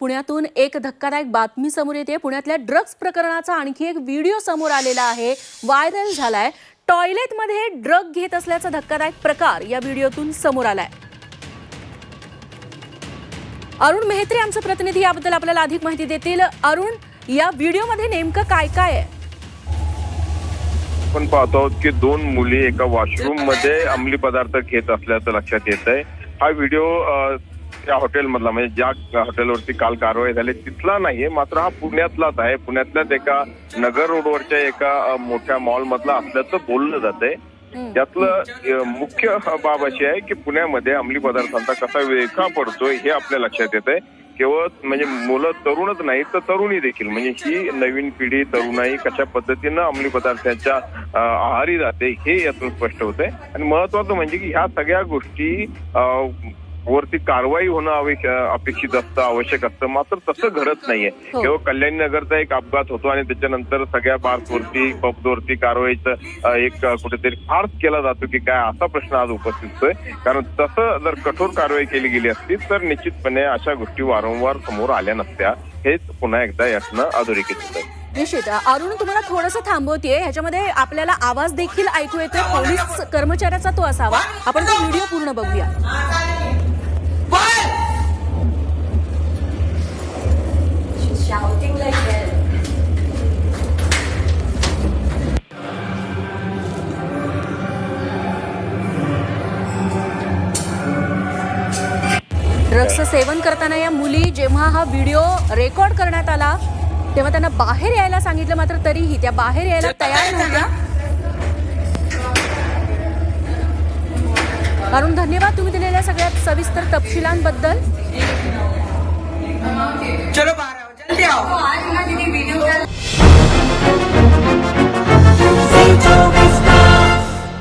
पुण्यातून एक धक्कादायक बातमी समोर येते. पुण्यातल्या ड्रग्ज प्रकरणाचा आणखी एक व्हिडिओ समोर आलेला आहे. व्हायरल झालाय. टॉयलेटमध्ये ड्रग घेत असल्याचा धक्कादायक प्रकार या व्हिडिओतून समोर आलाय. अरुण मेहत्रे आमचे प्रतिनिधी याबद्दल आपल्याला अधिक माहिती देतील. अरुण या व्हिडिओमध्ये नेमकं काय काय आहे? आपण पाहतो आहोत की दोन मुली एका वॉशरूममध्ये अंमली पदार्थ घेत असल्याचं लक्षात येत आहे हा व्हिडिओ त्या हॉटेलमधला म्हणजे ज्या हॉटेलवरती काल कारवाई झाली तिथला नाहीये मात्र हा पुण्यातलाच आहे. पुण्यातल्याच एका नगर रोडवरच्या एका मोठ्या मॉल मधला असल्याचं बोललं जात आहे त्यातलं मुख्य बाब अशी आहे की पुण्यामध्ये अंमली पदार्थांचा कसा वेखा पडतोय हे आपल्या लक्षात येत आहे केवळ म्हणजे मुलं तरुणच नाही तर तरुणी देखील. म्हणजे ही नवीन पिढी तरुणाई कशा पद्धतीनं अंमली पदार्थांच्या आहारी जाते हे यातून स्पष्ट होतंय. आणि महत्वाचं म्हणजे की ह्या सगळ्या गोष्टी वरती कारवाई होणं अपेक्षित असतं आवश्यक असतं. मात्र तसं घडत नाहीये. हो. केवळ कल्याणी नगरचा एक अपघात होतो आणि त्याच्यानंतर सगळ्या बार्सवरती पबवरती कारवाईचं एक कुठेतरी फार्स केला जातो की काय असा प्रश्न आज उपस्थित होतोय. कारण तसं जर कठोर कारवाई केली गेली असती तर निश्चितपणे अशा गोष्टी वारंवार समोर आल्या नसत्या. हेच पुन्हा एकदा यातनं अधोरेखित होतं निश्चित. अरुण तुम्हाला थोडंसं थांबवतीये. ह्याच्यामध्ये आपल्याला आवाज देखील ऐकू येतोय. पोलीस कर्मचाऱ्याचा तो असावा. आपण तो व्हिडिओ पूर्ण बघूया. ड्रग्सचं सेवन करताना या मुली जेव्हा हा व्हिडिओ रेकॉर्ड करण्यात आला तेव्हा त्यांना बाहेर यायला सांगितलं मात्र तरीही त्या बाहेर यायला तयार नव्हत्या. अरुण धन्यवाद तुम्ही दिलेल्या सगळ्यात सविस्तर तपशिलांबद्दल. चलो बाहर आओ जल्दी आओ